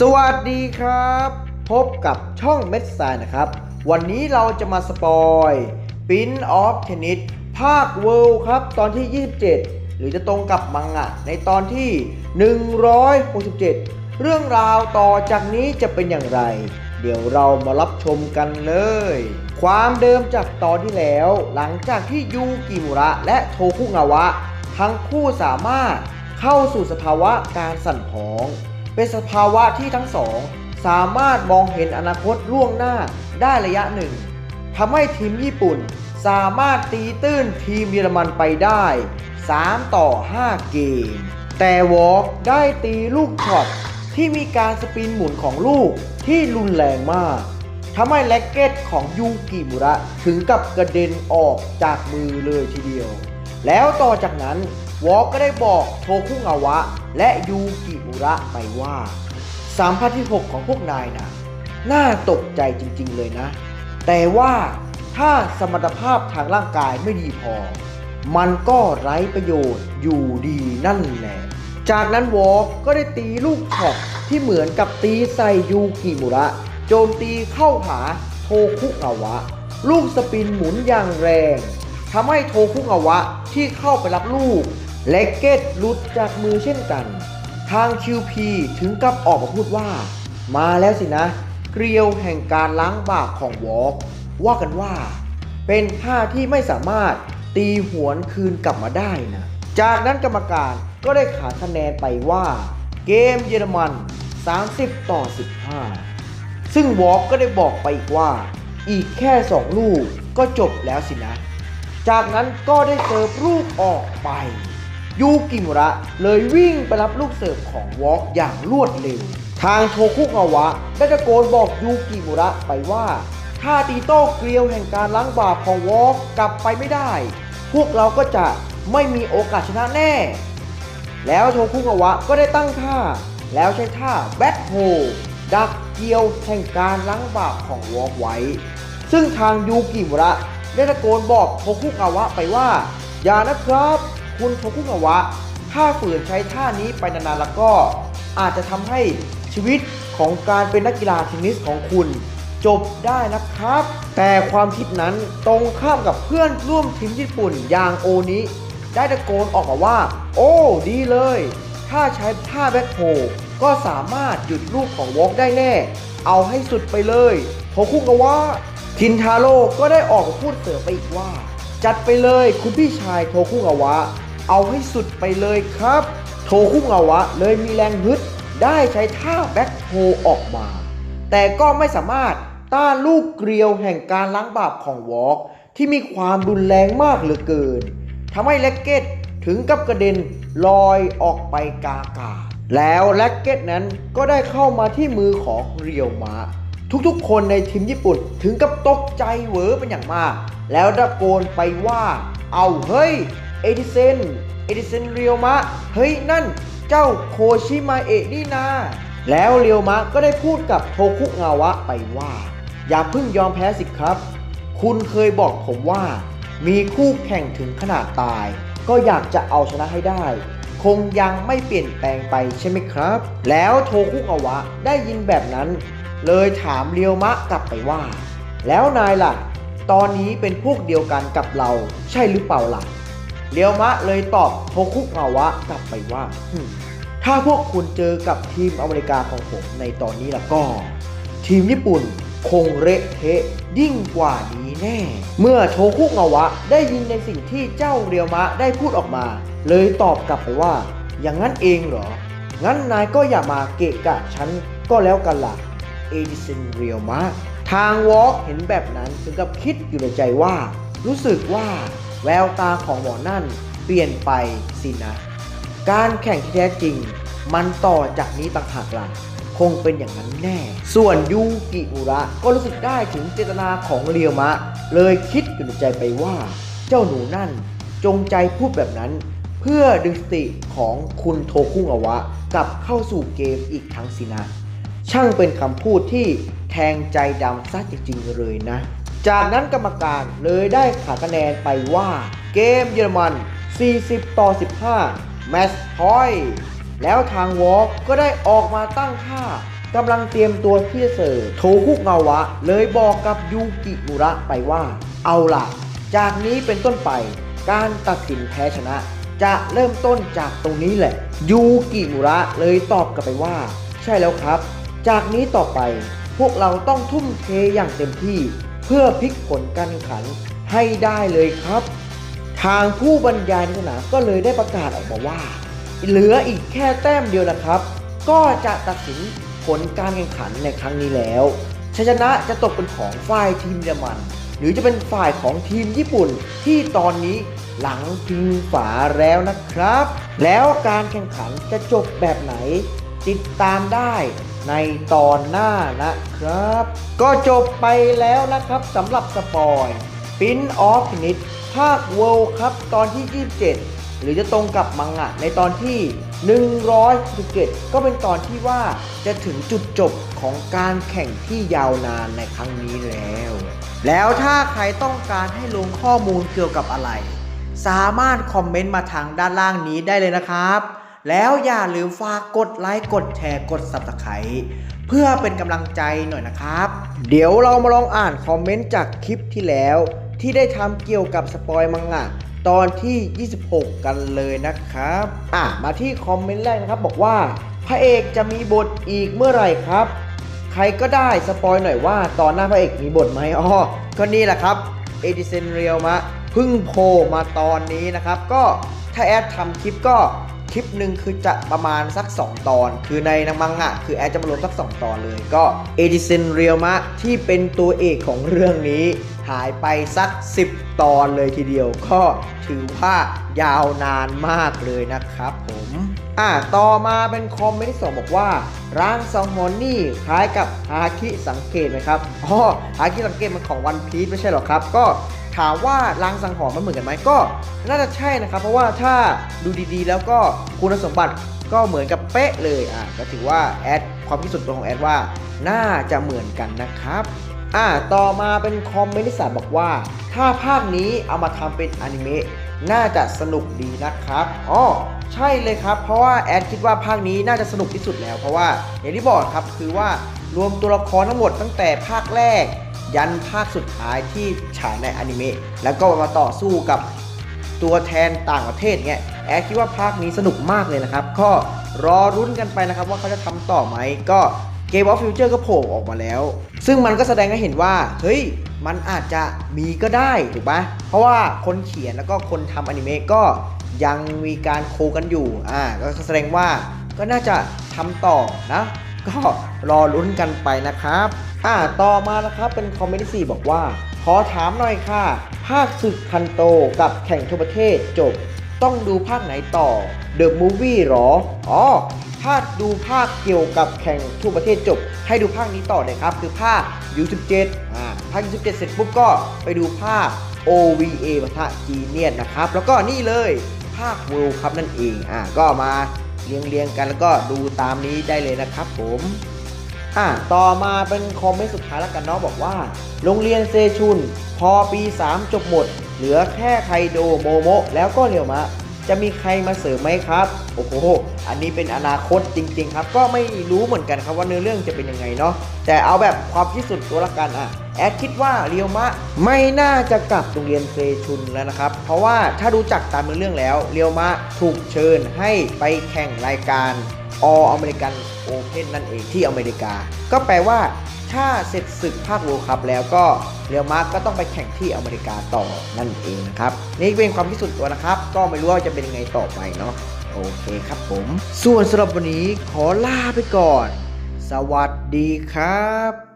สวัสดีครับ พบกับช่องเม็ดสายนะครับ วันนี้เราจะมาสปอยปิ้นออฟเทนนิสภาคเวิลด์ครับ ตอนที่ 27 หรือจะตรงกับมังงะในตอนที่ 167 เรื่องราวต่อจากนี้จะเป็นอย่างไร เดี๋ยวเรามารับชมกันเลย ความเดิมจากตอนที่แล้ว หลังจากที่ยูกิมุระและโทคุงาวะ ทั้งคู่สามารถเข้าสู่สภาวะการสั่นผอง เป็นสภาวะที่ทั้งสอง สามารถมองเห็นอนาคตล่วงหน้าได้ระยะหนึ่งทำให้ทีมญี่ปุ่นสามารถตีตื้นทีมเยอรมันไปได้ 3 ต่อ 5 เกม แต่วอล์กได้ตีลูกช็อตที่มีการสปินหมุนของลูกที่รุนแรงมากทำให้แร็กเก็ตของยูกิมุระถึงกับกระเด็นออกจากมือเลยทีเดียว แล้วต่อจากนั้น วอลก็ได้บอกโทคุงาวะ และยูกิมุระไปว่าสามพันที่6ของพวกนายนะน่าตกใจจริงๆเลยนะ แต่ว่าถ้าสมรรถภาพทางร่างกายไม่ดีพอ มันก็ไร้ประโยชน์อยู่ดีนั่นแหละ จากนั้นวอลก็ได้ตีลูกช็อตที่เหมือนกับตีใส่ยูกิมุระ โจมตีเข้าหาโทคุงาวะ ลูกสปินหมุนอย่างแรงทำให้โทคุงาวะที่เข้าไปรับลูก และเกตหลุดจากมือเช่นกัน ทาง QP ถึงกับออกมาพูดว่า มาแล้วสินะ เกลียวแห่งการล้างบาปของวอล์กว่ากันว่า เป็นท่าที่ไม่สามารถตีหวนคืนกลับมาได้นะ จากนั้นกรรมการก็ได้ขานคะแนนไปว่า เกมเยอรมัน 30 ต่อ 15 ซึ่งวอล์กก็ได้บอกไปอีกว่า อีกแค่ 2 ลูกก็จบแล้วสินะ จากนั้นก็ได้เสิร์ฟลูกออกไป ยูกิมุระ เลยวิ่งไปรับลูกเสิร์ฟของวอล์กอย่างรวดเร็ว ทางโทคุงาวะได้ตะโกนบอกยูกิมุระไปว่าถ้าตีโต้เกลียวแห่งการล้างบาปของวอล์กกลับไปไม่ได้ พวกเราก็จะไม่มีโอกาสชนะแน่ แล้วโทคุงาวะก็ได้ตั้งท่า แล้วใช้ท่าแบทโฮดักเกียวแห่งการล้างบาปของวอล์กไว้ ซึ่งทางยูกิมุระได้ตะโกนบอกโทคุงาวะไปว่า อย่านะครับ คุณโทคุงาวะ ถ้าฝืนใช้ท่านี้ไปนานๆแล้วก็อาจจะทำให้ชีวิตของการเป็นนักกีฬาเทนนิสของคุณ จบได้นะครับ แต่ความคิดนั้นตรงข้ามกับเพื่อนร่วมทีมญี่ปุ่นอย่างโอนิได้ตะโกนออกมาว่า โอ้ดีเลย ถ้าใช้ท่าแบ็คโฮก็สามารถหยุดลูกของวอล์กได้แน่ เอาให้สุดไปเลยโทคุงาวะคินทาโร่ก็ได้ออกมาพูดเสริมไปอีกว่า จัดไปเลยคุณพี่ชายโทคุงาวะ เอาให้สุดไปเลยครับ โทคุงาวะเลยมีแรงฮึดได้ใช้ท่าแบ็คโฮออกมา แต่ก็ไม่สามารถต้านลูกเกลียวแห่งการล้างบาปของวอล์กที่มีความรุนแรงมากเหลือเกินทำให้แล็กเก็ตถึงกับกระเด็นลอยออกไปกาอากาศแล้วแล็กเก็ตนั้นก็ได้เข้ามาที่มือของเรียวมะ ทุกๆ คนในทีมญี่ปุ่นถึงกับตกใจเวอเป็นอย่างมาก แล้วตะโกนไปว่า เอาเฮ้ย เอดิเซน เอดิเซนเรียวมะ เฮ้ยนั่นเจ้าโคชิมาเอะนี่นา แล้วเรียวมะก็ได้พูดกับโทคุงาวะไปว่า อย่าเพิ่งยอมแพ้สิครับ คุณเคยบอกผมว่า มีคู่แข่งถึงขนาดตาย ก็อยากจะเอาชนะให้ได้ คงยังไม่เปลี่ยนแปลงไปใช่ไหมครับ แล้วโทคุงาวะได้ยินแบบนั้น เลยถามเรียวมะกลับไปว่า แล้วนายล่ะ ตอนนี้เป็นพวกเดียวกันกับเราใช่หรือเปล่าล่ะ เรียวมะเลยตอบโทคุงาวะกลับไปว่า"ถ้าพวกคุณเจอกับทีมอเมริกาของผมในตอนนี้แล้วก็ ทีมญี่ปุ่นคงเละเทะยิ่งกว่านี้แน่ เมื่อโทคุงาวะได้ยินในสิ่งที่เจ้าเรียวมะได้พูดออกมา เลยตอบกลับไปว่า อย่างนั้นเองเหรอ งั้นนายก็อย่ามาเกะกะฉันก็แล้วกันล่ะ เอดิสันเรียวมะทางวอล์กเห็นแบบนั้นถึงกับคิดอยู่ในใจว่า รู้สึกว่า แววตาของหมอนั่นเปลี่ยนไปสินะ การแข่งที่แท้จริง มันต่อจากนี้ต่างหากล่ะคงเป็นอย่างนั้นแน่ ส่วนยูกิอุระก็รู้สึกได้ถึงเจตนาของเรียวมะ เลยคิดอยู่ในใจไปว่า เจ้าหนูนั่นจงใจพูดแบบนั้น เพื่อดึงสติของคุณโทคุงาวะกลับเข้าสู่เกมอีกครั้งสินะ ช่างเป็นคำพูดที่แทงใจดำซะจริงๆเลยนะ จากนั้นกรรมการเลยได้ขาคะแนนไปว่า เกมเยอรมัน 40 ต่อ 15 แมตช์พอยต์แล้วทางวอล์กก็ได้ออกมาตั้งท่ากำลังเตรียมตัวที่จะเสิร์ฟโทคุกเงาวะ เลยบอกกับยูกิมุระไปว่า เอาล่ะ จากนี้เป็นต้นไป การตัดสินแพ้ชนะ จะเริ่มต้นจากตรงนี้แหละ ยูกิมุระเลยตอบกลับไปว่า ใช่แล้วครับ จากนี้ต่อไป พวกเราต้องทุ่มเทอย่างเต็มที่ เพื่อพลิกผลการแข่งขันให้ได้เลยครับ ทางผู้บรรยายในสนามก็เลยได้ประกาศออกมาว่า เหลืออีกแค่แต้มเดียวนะครับ ก็จะตัดสินผลการแข่งขันในครั้งนี้แล้วชัยชนะจะตกเป็นของฝ่ายทีมเยอรมัน หรือจะเป็นฝ่ายของทีมญี่ปุ่นที่ตอนนี้หลังพิงฝาแล้วนะครับ แล้วการแข่งขันจะจบแบบไหน ติดตามได้ ในตอนหน้านะครับ ก็จบไปแล้วนะครับสำหรับสปอยปินออฟนิตภาคเวิลครับตอนที่ 27 หรือจะตรงกับมังงะในตอนที่117ก็เป็นตอนที่ว่าจะถึงจุดจบของการแข่งที่ยาวนานในครั้งนี้แล้ว แล้วถ้าใครต้องการให้ลงข้อมูลเกี่ยวกับอะไร สามารถคอมเมนต์มาทางด้านล่างนี้ได้เลยนะครับ แล้วอย่าลืมฝากกดไลค์กดแชร์กด Subscribe เพื่อเป็นกำลังใจหน่อยนะครับ เดี๋ยวเรามาลองอ่านคอมเมนต์จากคลิปที่แล้ว ที่ได้ทำเกี่ยวกับสปอยมังงะตอนที่ 26 กันเลยนะครับ อะ มาที่คอมเมนต์แรกนะครับ บอกว่า พระเอกจะมีบทอีกเมื่อไหร่ครับ ใครก็ได้สปอยหน่อยว่า ตอนหน้าพระเอกมีบทไหมอ๋อ ก็นี่แหละครับเอดิเซนเรียลมะพึ่งโผล่มาตอนนี้นะครับ ก็ถ้าแอดทำคลิปก็ คลิปหนึ่งคือจะประมาณสัก 2 ตอน คือในนังมังงะคือแอดจะมารวมสัก 2 ตอนเลยก็เอดิเซนเรียลมะที่เป็นตัวเอกของเรื่องนี้ หายไปสัก 10 ตอนเลยทีเดียว ก็ถือว่ายาวนานมากเลยนะครับผมอ่าต่อมาเป็นคอมเมนต์ที่สองบอกว่าร่างซองฮอนนี่คล้ายกับฮาคิสังเกตไหมครับอ๋อฮาคิสังเกตมันของวันพี e ไม่ใช่หรอครับ ก็ ถามว่าร่างสังหรณ์มันเหมือนกันไหมก็น่าจะใช่นะครับ เพราะว่าถ้าดูดีๆ แล้วก็คุณสมบัติก็เหมือนกับเป๊ะเลยอ่าก็ถือว่าแอดความคิดส่วนตัวของแอดว่า น่าจะเหมือนกันนะครับอ่าต่อมาเป็นคอมเมนต์ที่สามบอกว่า ถ้าภาคนี้เอามาทำเป็นอนิเมะน่าจะสนุกดีนะครับอ๋อใช่เลยครับ เพราะว่าแอดคิดว่าภาคนี้น่าจะสนุกที่สุดแล้ว เพราะว่าอย่างที่บอกครับคือว่ารวมตัวละครทั้งหมดตั้งแต่ภาคแรก ยันภาคสุดท้ายที่ฉายในอนิเมะแล้วก็มาต่อสู้กับตัวแทนต่างประเทศเงี้ยแอดคิดว่าภาคนี้สนุกมากเลยนะครับ ก็รอรุ้นกันไปนะครับว่าเขาจะทำต่อไหมก็เกม of Future ก็โผล่ออกมาแล้ว ซึ่งมันก็แสดงให้เห็นว่า เฮ้ย มันอาจจะมีก็ได้ ถูกปะเพราะว่าคนเขียนแล้วก็คนทำอนิเมะก็ยังมีการโคกันอยู่ อ่า ก็แสดงว่าก็น่าจะทำต่อนะ ก็รอลุ้นกันไปนะครับ อ่าต่อมานะครับเป็นคอมเมนต์ที่สี่บอกว่า ขอถามหน่อยค่ะ ภาคศึกคันโตกับแข่งทั่วประเทศจบ ต้องดูภาคไหนต่อ The Movie หรอ อ๋อถ้าดูภาคเกี่ยวกับแข่งทั่วประเทศจบ ให้ดูภาคนี้ต่อเลยครับ คือภาค U17 อ่าภาค U17 เสร็จปุ๊บก็ไปดูภาค OVA ปะทะจีเนียนนะครับ แล้วก็นี่เลยภาค World ครับนั่นเอง อ่า ก็มา เรียงเรียงกันแล้วก็ดูตามนี้ได้เลยนะครับผมอะต่อมาเป็นคอมเมนต์สุดท้ายแล้วกันเนาะบอกว่า โรงเรียนเซชุน พอปี 3 จบหมด เหลือแค่ไคโดโมโม แล้วก็เรียวมะ จะมีใครมาเสริมไหมครับ โอ้โห อันนี้เป็นอนาคตจริง ๆ ครับ ก็ไม่รู้เหมือนกันครับว่าเนื้อเรื่องจะเป็นยังไงเนาะ แต่เอาแบบความคิดสุดตัวละกันอะ แอดคิดว่าเรียวมะไม่น่าจะกลับโรงเรียนเซชุนแล้วนะครับ เพราะว่าถ้าดูจากตามเนื้อเรื่องแล้ว เรียวมะถูกเชิญให้ไปแข่งรายการออเมริกันโอเพนนั่นเองที่อเมริกา ก็แปลว่า ถ้าเสร็จศึกภาคโวคับแล้วก็เรียวมาร์กก็ต้องไปแข่งที่อเมริกาต่อนั่นเองนะครับ นี่เป็นความพิสูจน์ตัวนะครับ ก็ไม่รู้ว่าจะเป็นยังไงต่อไปเนาะโอเคครับผม ส่วนสำหรับวันนี้ขอลาไปก่อน สวัสดีครับ